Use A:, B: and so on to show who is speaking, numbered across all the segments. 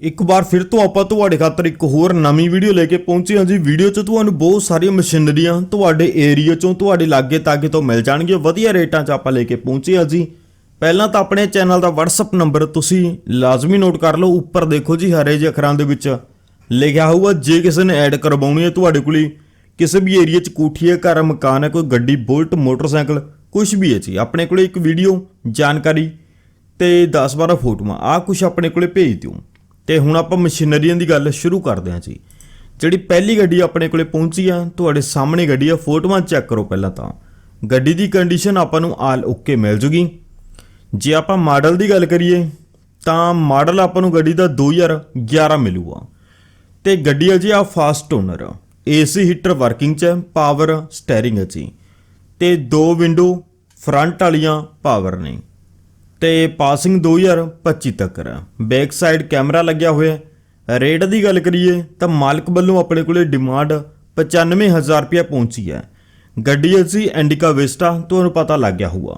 A: ਇੱਕ ਵਾਰ ਫਿਰ ਤੋਂ ਆਪਾਂ ਤੁਹਾਡੇ ਖਾਤਰ ਇੱਕ ਹੋਰ ਨਵੀਂ ਵੀਡੀਓ ਲੈ ਕੇ ਪਹੁੰਚੇ ਹਾਂ ਜੀ। ਵੀਡੀਓ 'ਚ ਤੁਹਾਨੂੰ ਬਹੁਤ ਸਾਰੀਆਂ ਮਸ਼ੀਨਰੀਆਂ ਤੁਹਾਡੇ ਏਰੀਆ 'ਚੋਂ ਤੁਹਾਡੇ ਲਾਗੇ ਤਾਗੇ ਤੋਂ ਮਿਲ ਜਾਣਗੀਆਂ। ਵਧੀਆ ਰੇਟਾਂ 'ਚ ਆਪਾਂ ਲੈ ਕੇ ਪਹੁੰਚੇ ਹਾਂ ਜੀ। ਪਹਿਲਾਂ ਤਾਂ ਆਪਣੇ ਚੈਨਲ ਦਾ WhatsApp ਨੰਬਰ ਤੁਸੀਂ ਲਾਜ਼ਮੀ ਨੋਟ ਕਰ ਲਓ। ਉੱਪਰ ਦੇਖੋ ਜੀ ਹਰੇ ਜਿਹੇ ਅੱਖਰਾਂ ਦੇ ਵਿੱਚ ਲਿਖਿਆ ਹੋਊਗਾ, ਜੇ ਕਿਸੇ ਨੇ ਐਡ ਕਰਵਾਉਣੀ ਹੈ ਤੁਹਾਡੇ ਕੋਲੇ ਕਿਸੇ ਵੀ ਏਰੀਆ 'ਚ ਕੋਠੀ ਹੈ, ਘਰ ਮਕਾਨ ਹੈ, ਕੋਈ ਗੱਡੀ, ਬੁਲਟ, ਮੋਟਰਸਾਈਕਲ ਕੁਝ ਵੀ ਹੈ ਜੀ। ਆਪਣੇ ਕੋਲੇ ਇੱਕ ਵੀਡੀਓ ਜਾਣਕਾਰੀ ਤੇ 10-12 ਫੋਟੋਆਂ ਆ ਕੁਝ ਆਪਣੇ ਕੋਲੇ ਭੇਜ ਦਿਓ। ਤੇ ਹੁਣ ਆਪਾਂ ਮਸ਼ੀਨਰੀਆਂ ਦੀ ਗੱਲ ਸ਼ੁਰੂ ਕਰਦੇ ਹਾਂ ਜੀ। ਜਿਹੜੀ ਪਹਿਲੀ ਗੱਡੀ ਆਪਣੇ ਕੋਲੇ ਪਹੁੰਚੀ ਆ, ਤੁਹਾਡੇ ਸਾਹਮਣੇ ਗੱਡੀ ਆ, ਫੋਟੋਆਂ ਚੈੱਕ ਕਰੋ ਪਹਿਲਾਂ ਤਾਂ। ਗੱਡੀ ਦੀ ਕੰਡੀਸ਼ਨ ਆਪਾਂ ਨੂੰ ਆਲ ਓਕੇ ਮਿਲ ਜੂਗੀ। ਜੇ ਆਪਾਂ ਮਾਡਲ ਦੀ ਗੱਲ ਕਰੀਏ, ਤਾਂ ਮਾਡਲ ਆਪਾਂ ਨੂੰ ਗੱਡੀ ਦਾ 2011 ਮਿਲੂਗਾ। ਤੇ ਗੱਡੀ ਹੈ ਜੀ ਆ first owner AC heater working ਚ ਹੈ ਪਾਵਰ ਸਟੀਅਰਿੰਗ ਹੈ ਜੀ। ਤੇ ਦੋ ਵਿੰਡੋ ਫਰੰਟ ਵਾਲੀਆਂ ਪਾਵਰ ਨੇ। ਤੇ ਪਾਸਿੰਗ 2025 ਤੱਕ। ਹੈ ਬੈਕ ਸਾਈਡ ਕੈਮਰਾ ਲੱਗਿਆ ਹੋਇਆ ਹੈ। ਰੇਟ ਦੀ ਗੱਲ ਕਰੀਏ ਤਾਂ ਮਾਲਕ ਵੱਲੋਂ ਆਪਣੇ ਕੋਲੇ ਡਿਮਾਂਡ 95000 ਰੁਪਏ ਪਹੁੰਚੀ ਹੈ। ਗੱਡੀ ਅਸੀਂ ਜੀ ਇੰਡੀਕਾ ਵਿਸਟਾ ਤੁਹਾਨੂੰ ਪਤਾ ਲੱਗ ਗਿਆ ਹੋਊਗਾ।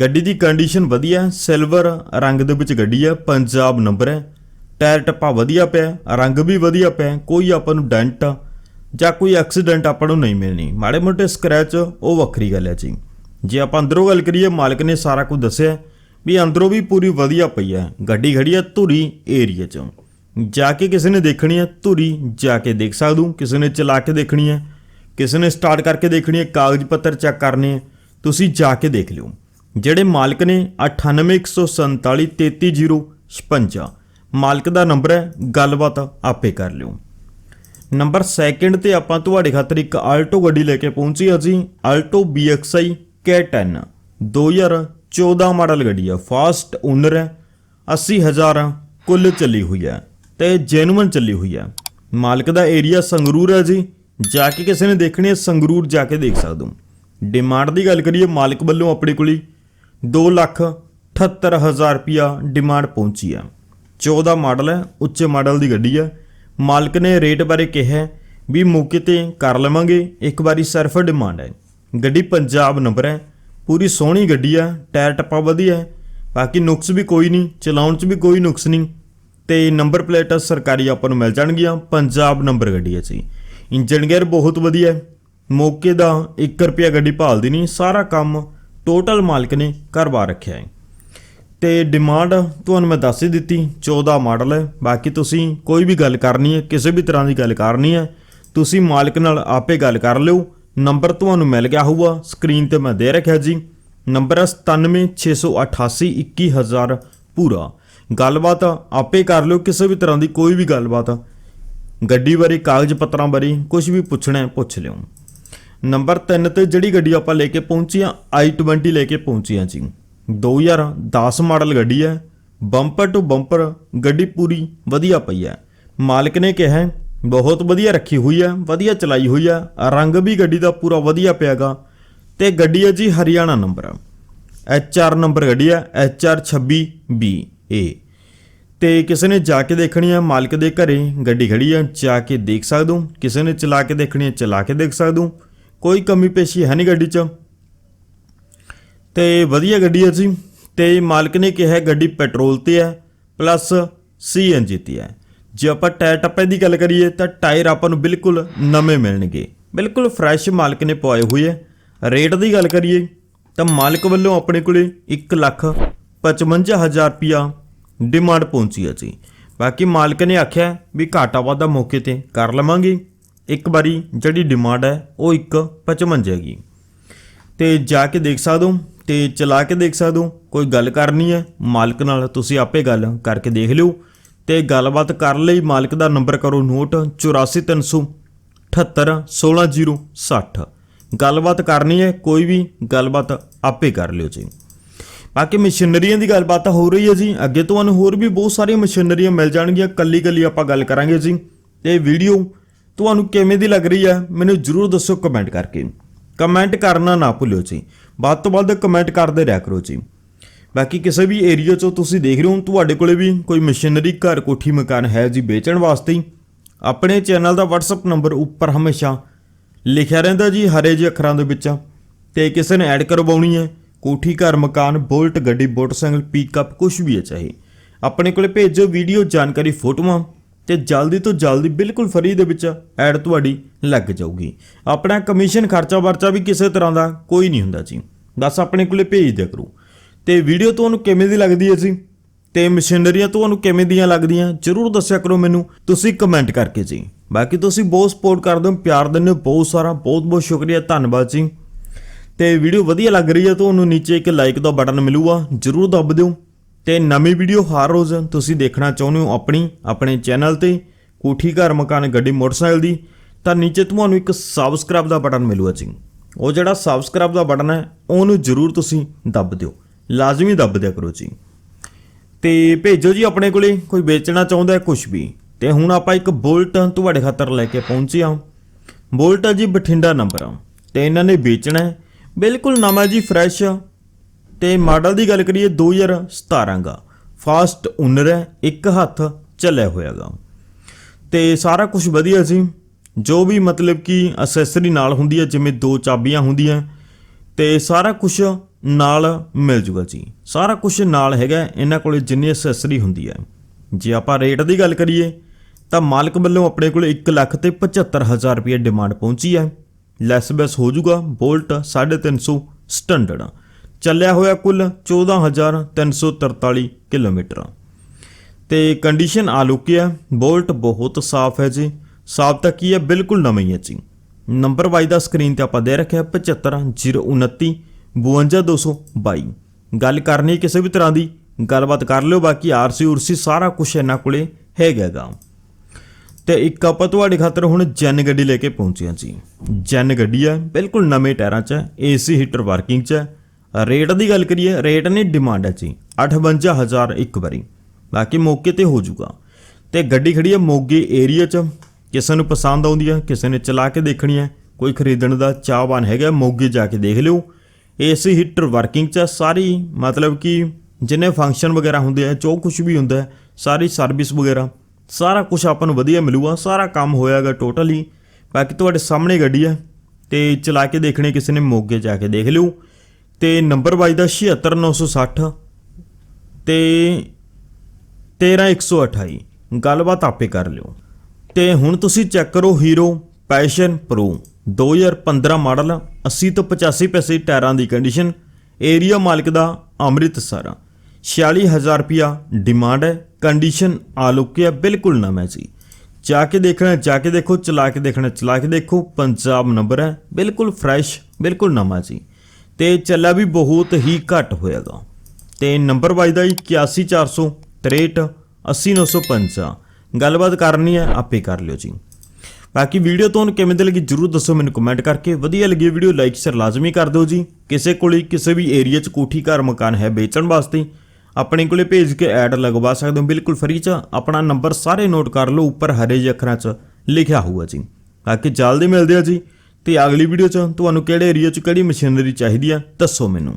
A: ਗੱਡੀ ਦੀ ਕੰਡੀਸ਼ਨ ਵਧੀਆ ਸਿਲਵਰ ਰੰਗ ਦੇ ਵਿੱਚ ਗੱਡੀ ਹੈ। ਪੰਜਾਬ ਨੰਬਰ ਹੈ। ਟਾਇਰ ਟੱਪਾ ਵਧੀਆ ਪਿਆ ਰੰਗ ਵੀ ਵਧੀਆ ਪਿਆ ਕੋਈ ਆਪਾਂ ਨੂੰ ਡੈਂਟ ਜਾਂ ਕੋਈ ਐਕਸੀਡੈਂਟ ਆਪਾਂ ਨੂੰ ਨਹੀਂ ਮਿਲਣੀ। ਮਾੜੇ ਮੋਟੇ ਸਕ੍ਰੈਚ ਉਹ ਵੱਖਰੀ ਗੱਲ ਹੈ ਜੀ। ਜੇ ਆਪਾਂ ਅੰਦਰੋਂ ਗੱਲ ਕਰੀਏ, ਮਾਲਕ ਨੇ ਸਾਰਾ ਕੁਝ ਦੱਸਿਆ ਵੀ ਅੰਦਰੋਂ ਵੀ ਪੂਰੀ ਵਧੀਆ ਪਈ ਹੈ। ਗੱਡੀ ਖੜੀ ਹੈ ਧੂਰੀ ਏਰੀਆ 'ਚ। ਜਾ ਕੇ ਕਿਸੇ ਨੇ ਦੇਖਣੀ ਹੈ, ਧੂਰੀ ਜਾ ਕੇ ਦੇਖ ਸਕਦੇ। ਕਿਸੇ ਨੇ ਚਲਾ ਕੇ ਦੇਖਣੀ ਹੈ, ਕਿਸੇ ਨੇ ਸਟਾਰਟ ਕਰਕੇ ਦੇਖਣੀ ਹੈ, ਕਾਗਜ਼ ਪੱਤਰ ਚੈੱਕ ਕਰਨੇ ਹੈ, ਤੁਸੀਂ ਜਾ ਕੇ ਦੇਖ ਲਿਓ। ਜਿਹੜੇ ਮਾਲਕ ਨੇ 9814433056 ਮਾਲਕ ਦਾ ਨੰਬਰ ਹੈ, ਗੱਲਬਾਤ ਆਪੇ ਕਰ ਲਿਓ। ਨੰਬਰ ਸੈਕਿੰਡ ਤੇ ਆਪਾਂ ਤੁਹਾਡੇ ਖਾਤਰ ਇੱਕ ਆਲਟੋ ਗੱਡੀ ਲੈ ਕੇ ਪਹੁੰਚੀ ਹਾਂ ਜੀ, ਆਲਟੋ BXI K10 2014 ਮਾਡਲ ਗੱਡੀ ਆ ਫਾਸਟ ਓਨਰ ਹੈ 80000 ਕੁੱਲ ਚੱਲੀ ਹੋਈ ਹੈ ਤੇ ਜੈਨੂਇਨ ਚੱਲੀ ਹੋਈ ਹੈ। ਮਾਲਕ ਦਾ ਏਰੀਆ ਸੰਗਰੂਰ ਹੈ ਜੀ। ਜਾ ਕੇ ਕਿਸੇ ਨੇ ਦੇਖਣੀ ਹੈ, ਸੰਗਰੂਰ ਜਾ ਕੇ ਦੇਖ ਸਕਦੇ ਹੋ। ਡਿਮਾਂਡ ਦੀ ਗੱਲ ਕਰੀਏ, ਮਾਲਕ ਵੱਲੋਂ ਆਪਣੇ ਕੋਲ 2 ਲੱਖ 78000 ਰੁਪਿਆ ਡਿਮਾਂਡ ਪਹੁੰਚੀ ਹੈ। 14 ਮਾਡਲ ਹੈ, ਉੱਚੇ ਮਾਡਲ ਦੀ ਗੱਡੀ ਹੈ। ਮਾਲਕ ਨੇ ਰੇਟ ਬਾਰੇ ਕਿਹਾ ਵੀ ਮੌਕੇ ਤੇ ਕਰ ਲਵਾਂਗੇ, ਇੱਕ ਵਾਰੀ ਸਿਰਫ ਡਿਮਾਂਡ ਹੈ। ਗੱਡੀ ਪੰਜਾਬ ਨੰਬਰ ਹੈ। ਪੂਰੀ ਸੋਹਣੀ ਗੱਡੀ ਹੈ ਟਾਇਰ ਟੱਪਾ ਵਧੀਆ ਬਾਕੀ ਨੁਕਸ ਵੀ ਕੋਈ ਨਹੀਂ, ਚਲਾਉਣ 'ਚ ਵੀ ਕੋਈ ਨੁਕਸ ਨਹੀਂ। ਤੇ ਨੰਬਰ ਪਲੇਟ ਸਰਕਾਰੀ ਆਪਾਂ ਨੂੰ ਮਿਲ ਜਾਣਗੀਆਂ, ਪੰਜਾਬ ਨੰਬਰ ਗੱਡੀ ਹੈ ਜੀ। ਇੰਜਨ ਗੇਅਰ ਬਹੁਤ ਵਧੀਆ ਹੈ। ਮੌਕੇ ਦਾ 1 ਰੁਪਿਆ ਗੱਡੀ ਭਾਲਦੀ ਨਹੀਂ, ਸਾਰਾ ਕੰਮ ਟੋਟਲ ਮਾਲਕ ਨੇ ਕਰਵਾ ਰੱਖਿਆ ਹੈ। ਤੇ ਡਿਮਾਂਡ ਤੁਹਾਨੂੰ ਮੈਂ ਦੱਸ ਹੀ ਦਿੱਤੀ 14 ਮਾਡਲ ਹੈ। ਬਾਕੀ ਤੁਸੀਂ ਕੋਈ ਵੀ ਗੱਲ ਕਰਨੀ ਹੈ, ਕਿਸੇ ਵੀ ਤਰ੍ਹਾਂ ਦੀ ਗੱਲ ਕਰਨੀ ਹੈ, ਤੁਸੀਂ ਮਾਲਕ ਨਾਲ ਆਪੇ ਗੱਲ ਕਰ ਲਿਓ। ਨੰਬਰ ਤੁਹਾਨੂੰ ਮਿਲ ਗਿਆ ਹੋਊਗਾ ਸਕਰੀਨ ਤੇ ਮੈਂ ਦੇ ਰੱਖਿਆ ਜੀ। ਨੰਬਰ ਹੈ 9768821000 ਪੂਰਾ। ਗੱਲਬਾਤ ਆਪੇ ਕਰ ਲਿਓ, ਕਿਸੇ ਵੀ ਤਰ੍ਹਾਂ ਦੀ ਕੋਈ ਵੀ ਗੱਲਬਾਤ। ਗੱਡੀ ਬਾਰੇ, ਕਾਗਜ਼ ਪੱਤਰਾਂ ਬਾਰੇ ਕੁਝ ਵੀ ਪੁੱਛਣਾ ਹੈ, ਪੁੱਛ ਲਿਓ। ਨੰਬਰ 3 ਤੇ ਜਿਹੜੀ ਗੱਡੀ ਆਪਾਂ ਲੈ ਕੇ ਪਹੁੰਚੀ ਆ i20 ਲੈ ਕੇ ਪਹੁੰਚੀ ਆ ਜੀ। 2010 ਮਾਡਲ ਗੱਡੀ ਹੈ। ਬੰਪਰ ਟੂ ਬੰਪਰ ਗੱਡੀ ਪੂਰੀ ਵਧੀਆ ਪਈ ਹੈ। ਮਾਲਕ ਨੇ ਕਿਹਾ ਬਹੁਤ ਵਧੀਆ ਰੱਖੀ ਹੋਈ ਹੈ ਵਧੀਆ ਚਲਾਈ ਹੋਈ ਆ, ਰੰਗ ਵੀ ਗੱਡੀ ਦਾ ਪੂਰਾ ਵਧੀਆ ਪਿਆਗਾ। ਤੇ ਗੱਡੀ ਹੈ ਜੀ ਹਰਿਆਣਾ ਨੰਬਰ HR ਨੰਬਰ ਗੱਡੀ ਹੈ HR26B A ਤੇ ਕਿਸੇ ਨੇ ਜਾ ਕੇ ਦੇਖਣੀ ਹੈ ਮਾਲਕ ਦੇ ਘਰੇ ਗੱਡੀ ਖੜੀ ਆ, ਜਾ ਕੇ ਦੇਖ ਸਕਦੇ ਹੋ। ਕਿਸੇ ਨੇ ਚਲਾ ਕੇ ਦੇਖਣੀ ਹੈ ਚਲਾ ਕੇ ਦੇਖ ਸਕਦੇ ਹੋ। ਕੋਈ ਕਮੀ ਪੇਸ਼ੀ ਹੈ ਨਹੀਂ ਗੱਡੀ 'ਚ। ਤੇ ਵਧੀਆ ਗੱਡੀ ਹੈ ਜੀ। ਤੇ ਮਾਲਕ ਨੇ ਕਿਹਾ ਗੱਡੀ ਪੈਟਰੋਲ ਤੇ ਹੈ, ਪਲੱਸ ਸੀਐਨਜੀ ਤੇ ਹੈ। ਜੇ ਆਪਾਂ ਟਾਇਰ ਟੱਪੇ ਦੀ ਗੱਲ ਕਰੀਏ ਤਾਂ ਟਾਇਰ ਆਪਾਂ ਨੂੰ ਬਿਲਕੁਲ ਨਵੇਂ ਮਿਲਣਗੇ। ਬਿਲਕੁਲ ਫਰੈਸ਼ ਮਾਲਕ ਨੇ ਪਵਾਏ ਹੋਏ ਹੈ ਰੇਟ ਦੀ ਗੱਲ ਕਰੀਏ ਤਾਂ ਮਾਲਕ ਵੱਲੋਂ ਆਪਣੇ ਕੋਲੇ 1 ਲੱਖ 55000 ਰੁਪਿਆ ਡਿਮਾਂਡ ਪਹੁੰਚੀ ਹੈ ਜੀ। ਬਾਕੀ ਮਾਲਕ ਨੇ ਆਖਿਆ ਵੀ ਘਾਟਾ ਵਾਧਾ ਮੌਕੇ ਤੇ ਕਰ ਲਵਾਂਗੇ। ਇੱਕ ਵਾਰੀ ਜਿਹੜੀ ਡਿਮਾਂਡ ਹੈ ਉਹ 1.55 ਹੈਗੀ। ਤੇ ਜਾ ਕੇ ਦੇਖ ਸਕਦੇ ਹੋ ਤੇ ਚਲਾ ਕੇ ਦੇਖ ਸਕਦੇ ਹੋ, ਕੋਈ ਗੱਲ ਕਰਨੀ ਹੈ, ਮਾਲਕ ਨਾਲ ਤੁਸੀਂ ਆਪੇ ਗੱਲ ਕਰਕੇ ਦੇਖ ਲਿਓ। ਤੇ ਗੱਲਬਾਤ ਕਰਨ ਲਈ ਮਾਲਕ ਦਾ ਨੰਬਰ ਕਰੋ ਨੋਟ 84300 78160 ਗੱਲਬਾਤ ਕਰਨੀ ਹੈ, ਕੋਈ ਵੀ ਗੱਲਬਾਤ ਆਪੇ ਕਰ ਲਿਓ ਜੀ। ਬਾਕੀ ਮਸ਼ੀਨਰੀਆਂ ਦੀ ਗੱਲਬਾਤ ਤਾਂ ਹੋ ਰਹੀ ਹੈ ਜੀ। ਅੱਗੇ ਤੁਹਾਨੂੰ ਹੋਰ ਵੀ ਬਹੁਤ ਸਾਰੀਆਂ ਮਸ਼ੀਨਰੀਆਂ ਮਿਲ ਜਾਣਗੀਆਂ। ਕੱਲੀ ਕੱਲੀ ਆਪਾਂ ਗੱਲ ਕਰਾਂਗੇ ਜੀ। ਇਹ ਵੀਡੀਓ ਤੁਹਾਨੂੰ ਕਿਵੇਂ ਦੀ ਲੱਗ ਰਹੀ ਹੈ, ਮੈਨੂੰ ਜਰੂਰ ਦੱਸੋ ਕਮੈਂਟ ਕਰਕੇ। ਕਮੈਂਟ ਕਰਨਾ ਨਾ ਭੁੱਲਿਓ ਜੀ। ਵੱਧ ਤੋਂ ਵੱਧ ਕਮੈਂਟ ਕਰਦੇ ਰਹਿ ਕਰੋ ਜੀ। ਬਾਕੀ ਕਿਸੇ ਵੀ ਏਰੀਆ 'ਚੋਂ ਤੁਸੀਂ ਦੇਖ ਰਹੇ ਹੋ ਤੁਹਾਡੇ ਕੋਲੇ ਵੀ ਕੋਈ ਮਸ਼ੀਨਰੀ ਘਰ ਕੋਠੀ ਮਕਾਨ ਹੈ ਜੀ ਵੇਚਣ ਵਾਸਤੇ ਹੀ, ਆਪਣੇ ਚੈਨਲ ਦਾ WhatsApp ਨੰਬਰ ਉੱਪਰ ਹਮੇਸ਼ਾ ਲਿਖਿਆ ਰਹਿੰਦਾ ਜੀ ਹਰੇ ਜਿਹੇ ਅੱਖਰਾਂ ਦੇ ਵਿੱਚ। ਤੇ ਕਿਸੇ ਨੇ ਐਡ ਕਰਵਾਉਣੀ ਹੈ ਕੋਠੀ ਘਰ ਮਕਾਨ ਬੁਲਟ ਗੱਡੀ ਮੋਟਰਸਾਈਕਲ ਪਿਕਅਪ ਕੁਝ ਵੀ ਹੈ ਚਾਹੇ। ਆਪਣੇ ਕੋਲੇ ਭੇਜੋ ਵੀਡੀਓ ਜਾਣਕਾਰੀ ਫੋਟੋਆਂ ਤੇ ਜਲਦੀ ਤੋਂ ਜਲਦੀ ਬਿਲਕੁਲ ਫਰੀ ਦੇ ਵਿੱਚ ਐਡ ਤੁਹਾਡੀ ਲੱਗ ਜਾਊਗੀ। ਆਪਣਾ ਕਮਿਸ਼ਨ ਖਰਚਾ ਵਰਚਾ ਵੀ ਕਿਸੇ ਤਰ੍ਹਾਂ ਦਾ ਕੋਈ ਨਹੀਂ ਹੁੰਦਾ ਜੀ। ਬਸ ਆਪਣੇ ਕੋਲੇ ਭੇਜ ਦਿਆ ਕਰੋ। ਤੇ ਵੀਡੀਓ ਤੁਹਾਨੂੰ ਕਿਵੇਂ ਦੀ ਲੱਗਦੀ ਹੈ ਜੀ? ਤੇ ਮਸ਼ੀਨਰੀਆਂ ਤੁਹਾਨੂੰ ਕਿਵੇਂ ਦੀਆਂ ਲੱਗਦੀਆਂ? ਜਰੂਰ ਦੱਸਿਆ ਕਰੋ ਮੈਨੂੰ। ਤੁਸੀਂ ਕਮੈਂਟ ਕਰਕੇ ਜੀ। ਬਾਕੀ ਤੁਸੀਂ ਬਹੁਤ ਸਪੋਰਟ ਕਰਦੇ ਹੋ, ਪਿਆਰ ਦਿੰਦੇ ਹੋ, ਬਹੁਤ ਸਾਰਾ, ਬਹੁਤ ਬਹੁਤ ਸ਼ੁਕਰੀਆ, ਧੰਨਵਾਦ ਜੀ। ਤੇ ਵੀਡੀਓ ਵਧੀਆ ਲੱਗ ਰਹੀ ਹੈ, ਤੁਹਾਨੂੰ ਨੀਚੇ ਇੱਕ ਲਾਈਕ ਦਾ ਬਟਨ ਮਿਲੂਗਾ, ਜਰੂਰ ਦੱਬ ਦਿਓ। ਤੇ ਨਵੀਂ ਵੀਡੀਓ ਹਰ ਰੋਜ਼ ਤੁਸੀਂ ਦੇਖਣਾ ਚਾਹੁੰਦੇ ਹੋ ਆਪਣੀ, ਆਪਣੇ ਚੈਨਲ ਤੇ, ਕੋਠੀ ਘਰ ਮਕਾਨ ਗੱਡੀ ਮੋਟਰਸਾਈਕਲ ਦੀ, ਤਾਂ ਨੀਚੇ ਤੁਹਾਨੂੰ ਇੱਕ ਸਬਸਕ੍ਰਾਈਬ ਦਾ ਬਟਨ ਮਿਲੂਗਾ ਜੀ। ਉਹ ਜਿਹੜਾ ਸਬਸਕ੍ਰਾਈਬ ਦਾ ਬਟਨ ਹੈ, ਉਹਨੂੰ ਜਰੂਰ ਤੁਸੀਂ ਦੱਬ ਦਿਓ। ਲਾਜ਼ਮੀ ਦੱਬ ਦਿਆ ਕਰੋ ਜੀ। ਤੇ ਭੇਜੋ ਜੀ ਆਪਣੇ ਕੋਲੇ, ਕੋਈ ਵੇਚਣਾ ਚਾਹੁੰਦਾ ਹੈ ਕੁਝ ਵੀ। ਤੇ ਹੁਣ ਆਪਾਂ ਇੱਕ ਬੁਲਟ ਤੁਹਾਡੇ ਖਾਤਰ ਲੈ ਕੇ ਪਹੁੰਚੇ ਹਾਂ। ਬੁਲਟ ਆ ਜੀ, ਬਠਿੰਡਾ ਨੰਬਰ ਆ। ਤੇ ਇਹਨਾਂ ਨੇ ਵੇਚਣਾ ਹੈ। ਬਿਲਕੁਲ ਨਵਾਂ ਜੀ, ਫਰੈਸ਼। ਤੇ ਮਾਡਲ ਦੀ ਗੱਲ ਕਰੀਏ 2017 ਦਾ ਫਾਸਟ ਓਨਰ ਹੈ, ਇੱਕ ਹੱਥ ਚੱਲਿਆ ਹੋਇਆਗਾ ਤੇ ਸਾਰਾ ਕੁਝ ਵਧੀਆ ਸੀ ਜੋ ਵੀ ਮਤਲਬ ਕਿ ਅਸੈਸਰੀ ਨਾਲ ਹੁੰਦੀ ਹੈ, ਜਿਵੇਂ ਦੋ ਚਾਬੀਆਂ ਹੁੰਦੀਆਂ। ਤੇ ਸਾਰਾ ਕੁਝ ਨਾਲ ਮਿਲ ਜੂਗਾ ਜੀ। ਸਾਰਾ ਕੁਝ ਨਾਲ ਹੈਗਾ, ਇਹਨਾਂ ਕੋਲੇ ਜਿੰਨੀ ਅਸੈਸਰੀ ਹੁੰਦੀ ਹੈ। ਜੇ ਆਪਾਂ ਰੇਟ ਦੀ ਗੱਲ ਕਰੀਏ, ਤਾਂ ਮਾਲਕ ਵੱਲੋਂ ਆਪਣੇ ਕੋਲ 1 ਲੱਖ ਤੇ 75000 ਰੁਪਏ ਡਿਮਾਂਡ ਪਹੁੰਚੀ ਹੈ। ਲੈਸ ਬੈਸ ਹੋ ਜੂਗਾ, ਬੋਲਟ 350 ਸਟੈਂਡਰਡ ਚੱਲਿਆ ਹੋਇਆ ਕੁੱਲ 14343 ਕਿਲੋਮੀਟਰ। ਤੇ ਕੰਡੀਸ਼ਨ ਆਲੂਕੀ ਹੈ ਬੋਲਟ ਬਹੁਤ ਸਾਫ਼ ਹੈ ਜੀ। ਸਾਫ਼ ਤਾਂ ਕੀ ਹੈ? ਬਿਲਕੁਲ ਨਵੀਂ ਹੈ ਜੀ। ਨੰਬਰ ਵਾਈ ਦਾ ਸਕਰੀਨ ਤੇ ਆਪਾਂ ਦੇ ਰੱਖਿਆ 75029 52222 ਗੱਲ ਕਰਨੀ ਕਿਸੇ ਵੀ ਤਰ੍ਹਾਂ ਦੀ, ਗੱਲਬਾਤ ਕਰ ਲਿਓ, ਬਾਕੀ ਆਰਸੀ ਉਰਸੀ ਸਾਰਾ ਕੁਝ ਇਹਨਾਂ ਕੋਲੇ ਹੈਗਾਗਾ ਤੇ ਇੱਕ ਆਪਾਂ ਤੁਹਾਡੇ ਖਾਤਰ ਹੁਣ ਜੈਨ ਗੱਡੀ ਲੈ ਕੇ ਪਹੁੰਚੇ ਹਾਂ ਜੀ। ਜੈਨ ਗੱਡੀ ਹੈ ਬਿਲਕੁਲ ਨਵੇਂ ਟਾਇਰਾਂ 'ਚ ਹੈ ਏਸੀ ਹੀਟਰ ਵਰਕਿੰਗ 'ਚ ਹੈ। ਰੇਟ ਦੀ ਗੱਲ ਕਰੀਏ, ਰੇਟ ਨੇ ਡਿਮਾਂਡ ਹੈ ਜੀ 58000 ਇੱਕ ਵਾਰੀ। ਬਾਕੀ ਮੌਕੇ ਤੇ ਹੋ ਜਾਊਗਾ। ਤੇ ਗੱਡੀ ਖੜੀ ਹੈ ਮੋਗੇ ਏਰੀਆ 'ਚ। ਕਿਸੇ ਨੂੰ ਪਸੰਦ ਆਉਂਦੀ ਹੈ, ਕਿਸੇ ਨੇ ਚਲਾ ਕੇ ਦੇਖਣੀ ਹੈ। ਕੋਈ ਖਰੀਦਣ ਦਾ ਚਾਹਵਾਨ ਹੈਗਾ, ਮੋਗੇ ਜਾ ਕੇ ਦੇਖ ਲਿਓ। ਏਸੀ ਹੀਟਰ ਵਰਕਿੰਗ 'ਚ ਸਾਰੀ ਮਤਲਬ ਕਿ ਜਿੰਨੇ ਫੰਕਸ਼ਨ ਵਗੈਰਾ ਹੁੰਦੇ ਆ, ਜੋ ਕੁਝ ਵੀ ਹੁੰਦਾ ਸਾਰੀ ਸਰਵਿਸ ਵਗੈਰਾ, ਸਾਰਾ ਕੁਝ ਆਪਾਂ ਨੂੰ ਵਧੀਆ ਮਿਲੂਗਾ, ਸਾਰਾ ਕੰਮ ਹੋਇਆਗਾ ਟੋਟਲੀ ਬਾਕੀ ਤੁਹਾਡੇ ਸਾਹਮਣੇ ਗੱਡੀ ਹੈ ਤੇ ਚਲਾ ਕੇ ਦੇਖਣੇ, ਕਿਸੇ ਨੇ ਮੋਗੇ ਜਾ ਕੇ ਦੇਖ ਲਿਓ। ਤੇ ਨੰਬਰ ਵਾਈ ਦਾ 76960 ਤੇ 13128 ਗੱਲਬਾਤ ਆਪੇ ਕਰ ਲਿਓ। ਤੇ ਹੁਣ ਤੁਸੀਂ ਚੈੱਕ ਕਰੋ ਹੀਰੋ ਪੈਸ਼ਨ ਪ੍ਰੋ 2015 ਮਾਡਲ 80 ਤੋਂ 85 ਪੈਸੇ ਟਾਇਰਾਂ ਦੀ ਕੰਡੀਸ਼ਨ ਏਰੀਆ ਮਾਲਕ ਦਾ ਅੰਮ੍ਰਿਤਸਰ। 46000 ਰੁਪਿਆ ਡਿਮਾਂਡ ਹੈ ਕੰਡੀਸ਼ਨ ਆਲੋਕਿਆ ਬਿਲਕੁਲ ਨਵਾਂ ਜੀ ਜਾ ਕੇ ਦੇਖਣਾ, ਜਾ ਕੇ ਦੇਖੋ, ਚਲਾ ਕੇ ਦੇਖਣਾ, ਚਲਾ ਕੇ ਦੇਖੋ, ਪੰਜਾਬ ਨੰਬਰ ਹੈ, ਬਿਲਕੁਲ ਫਰੈਸ਼ ਬਿਲਕੁਲ ਨਵਾਂ ਜੀ ਤੇ ਚੱਲਾ ਵੀ ਬਹੁਤ ਹੀ ਘੱਟ ਹੋਏਗਾ ਤੇ ਨੰਬਰ ਵੱਜਦਾ ਜੀ 81463 80905 ਗੱਲਬਾਤ ਕਰਨੀ ਹੈ, ਆਪੇ ਕਰ ਲਿਓ ਜੀ। ਬਾਕੀ ਵੀਡੀਓ ਤੁਹਾਨੂੰ ਕਿਵੇਂ ਦੀ ਲੱਗੀ ਜਰੂਰ ਦੱਸੋ ਮੈਨੂੰ ਕਮੈਂਟ ਕਰਕੇ। ਵਧੀਆ ਲੱਗੀ ਵੀਡੀਓ ਲਾਈਕ ਸ਼ੇਅਰ ਲਾਜ਼ਮੀ ਕਰ ਦਿਓ ਜੀ। ਕਿਸੇ ਕੋਲ ਕਿਸੇ ਵੀ ਏਰੀਆ 'ਚ ਕੋਠੀ, ਘਰ, ਮਕਾਨ ਹੈ ਵੇਚਣ ਵਾਸਤੇ, ਆਪਣੇ ਕੋਲੇ ਭੇਜ ਕੇ ਐਡ ਲਗਵਾ ਸਕਦੇ ਹੋ। ਬਿਲਕੁਲ ਫ੍ਰੀ 'ਚ ਆਪਣਾ ਨੰਬਰ ਸਾਰੇ ਨੋਟ ਕਰ ਲਓ, ਉੱਪਰ ਹਰੇ ਜਿਹੇ ਅੱਖਰਾਂ 'ਚ ਲਿਖਿਆ ਹੋਊਗਾ ਜੀ। ਬਾਕੀ ਜਲਦੀ ਮਿਲਦੇ ਆ ਜੀ, ਤੇ ਅਗਲੀ ਵੀਡੀਓ 'ਚ ਤੁਹਾਨੂੰ ਕਿਹੜੇ ਏਰੀਆ 'ਚ ਕਿਹੜੀ ਮਸ਼ੀਨਰੀ ਚਾਹੀਦੀ ਆ, ਦੱਸੋ ਮੈਨੂੰ।